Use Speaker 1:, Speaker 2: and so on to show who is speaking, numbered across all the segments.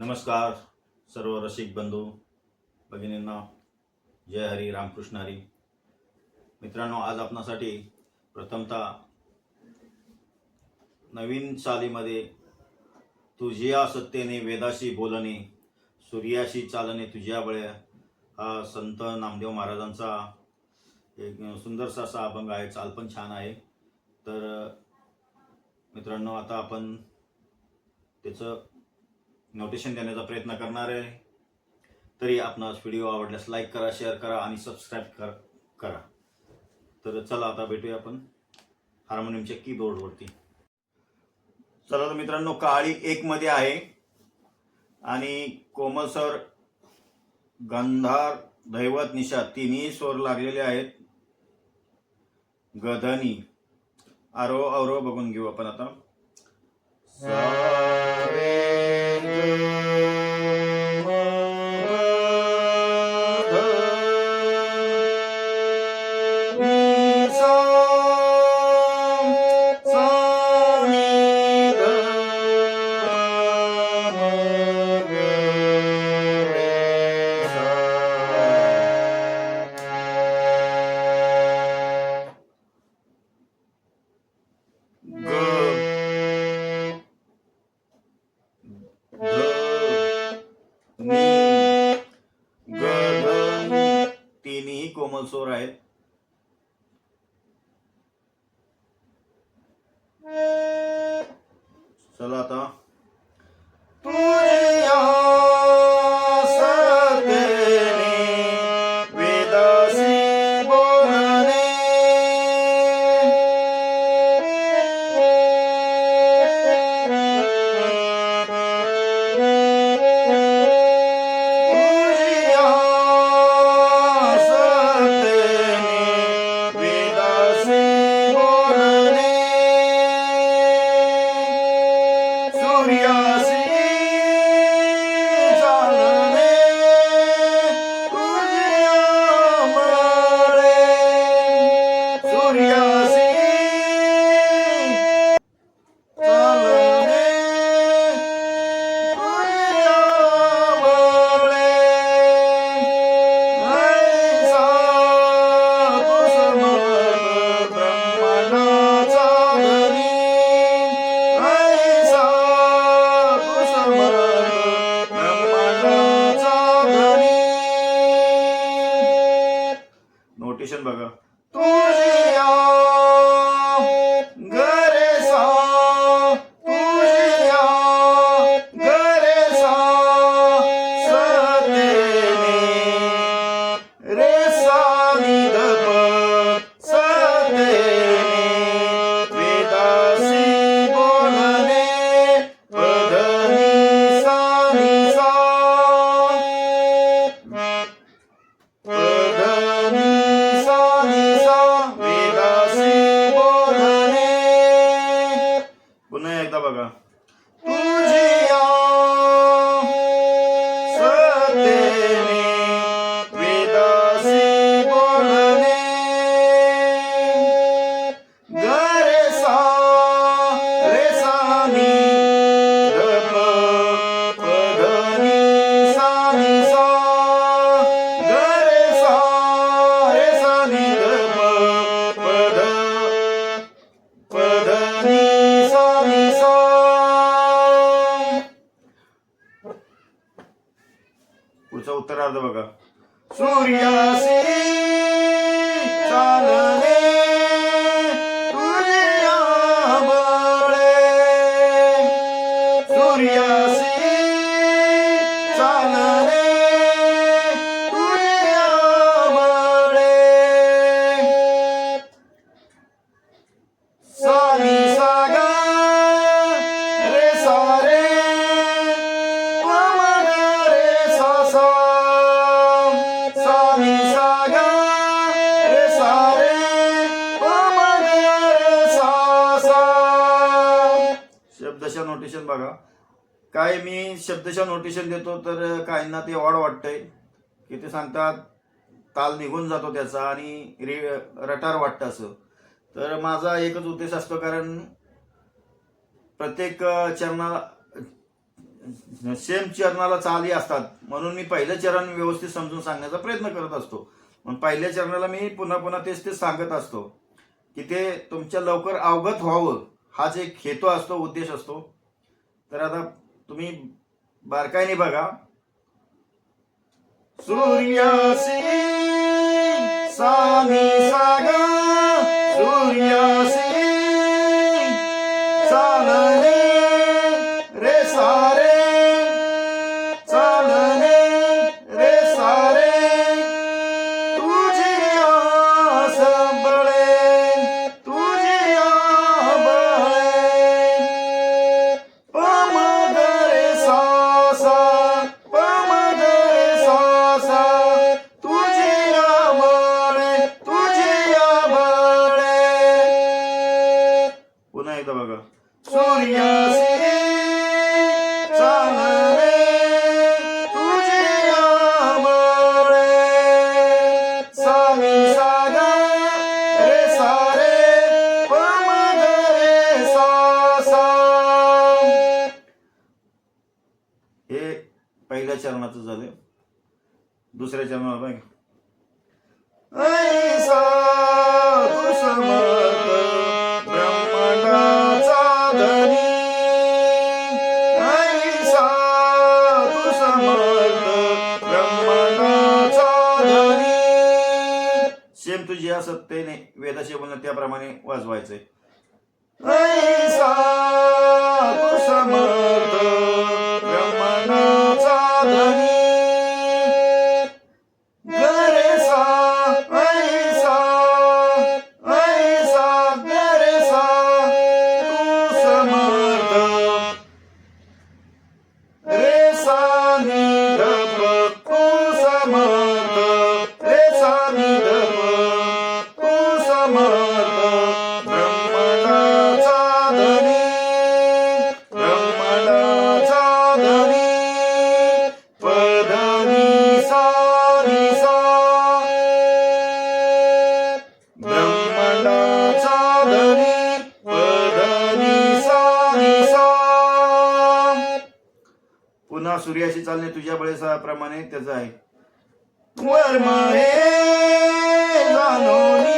Speaker 1: नमस्कार सर्व रसिक बंधू भगिनींना जय हरी रामकृष्ण हरी. मित्रांनो आज आपणासाठी प्रथमतः नवीन सालीमध्ये तुझ्या सत्तेने वेदाशी बोलणे सूर्याशी चालणे तुझ्या बळ्या हा संत नामदेव महाराजांचा एक सुंदरसा असा अभंग आहे चाल पण छान आहे. तर मित्रांनो आता आपण त्याचं नोटेशन देण्याचा प्रयत्न करणार आहे. तरी आपणास व्हिडिओ आवडल्यास लाईक करा शेअर करा आणि सबस्क्राईब कर करा. तर चला आता भेटूया आपण हार्मोनियमच्या कीबोर्डवरती चला तर मित्रांनो काळी एक मध्ये आहे. आणि कोमल सर गंधार दैवत निशा तिन्ही स्वर लागलेले आहेत. गधनी आरो अवरो बघून घेऊ आपण आता. स्पॉन्सर आहेत. सूर्यासी नोटेशन बघा. काय मी शब्दशः नोटेशन देतो तर काहींना ते ऑड वाटतंय. की ते सांगतात ताल निघून जातो त्याचा आणि रे रटार वाटतं असं. तर माझा एकच उद्देश असतो कारण प्रत्येक चरणा सेम चरणाला चाली असतात. म्हणून मी पहिलं चरण व्यवस्थित समजून सांगण्याचा प्रयत्न करत असतो. मग पहिल्या चरणाला मी पुन्हा पुन्हा तेच तेच सांगत असतो. की ते तुमच्या लवकर अवगत व्हावं. हाच एक हेतू असतो उद्देश असतो. तर आता तुम्ही बारकाईने बघा. सूर्यासी सामी सागा सूर्यासी चालणे ब्रह्मांडाचा धनी सेम तुझी या सत्तेने वेदाशी बोलणं त्याप्रमाणे वाजवायचंय. ऐसा तू समर्थ समर्थ ब्रह्मणाचा धनी ब्रह्मणाचा धनी पदनी सा ब्रह्मणाचा धनी पदनी सा पुन्हा सूर्याशी चालणे तुझ्या बळेसाप्रमाणे त्याचं आहे. वर्मा हे जानोनी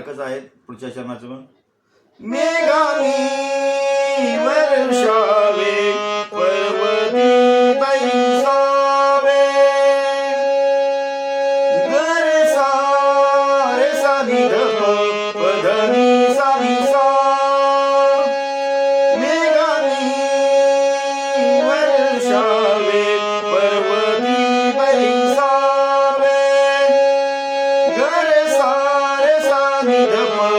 Speaker 1: सारखंच आहे पुढच्या चरणाचं पण? मेघानी वर्षावे mi da ma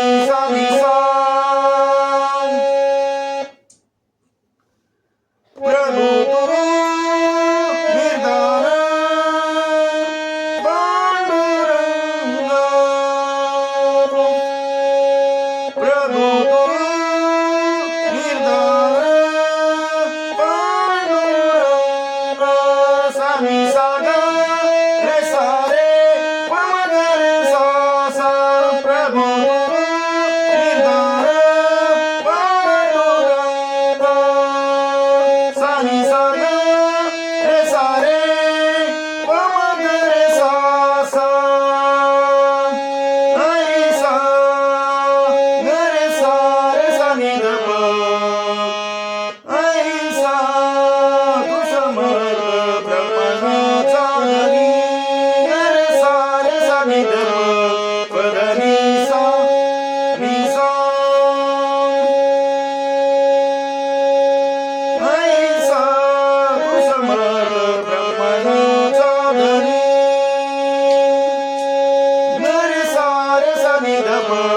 Speaker 1: Sorry, sorry.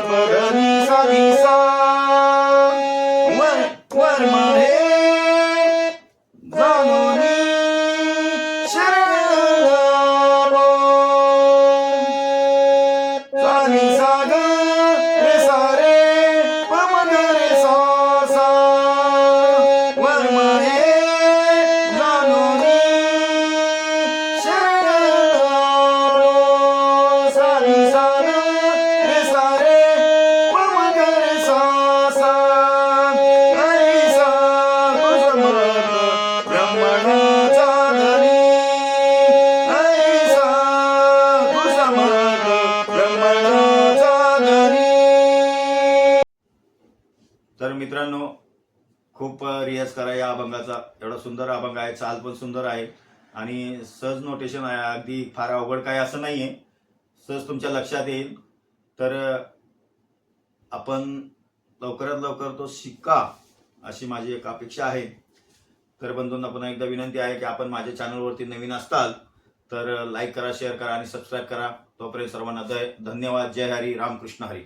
Speaker 1: But any sunny sun. या अभंगाचा. एवढा सुंदर अभंग आहे चाल पण सुंदर आहे. आणि सहज नोटेशन आहे अगदी फार अवघड काय असं नाही आहे सहज तुमच्या लक्षात येईल. तर आपण लवकरात लवकर तो शिका अशी माझी एक अपेक्षा आहे. तर बंधूंना पुन्हा एकदा विनंती आहे की आपण माझ्या चॅनलवरती नवीन असताल तर लाईक करा शेअर करा आणि सबस्क्राईब करा. तोपर्यंत सर्वांना जय धन्यवाद. जय हरी रामकृष्ण हरी.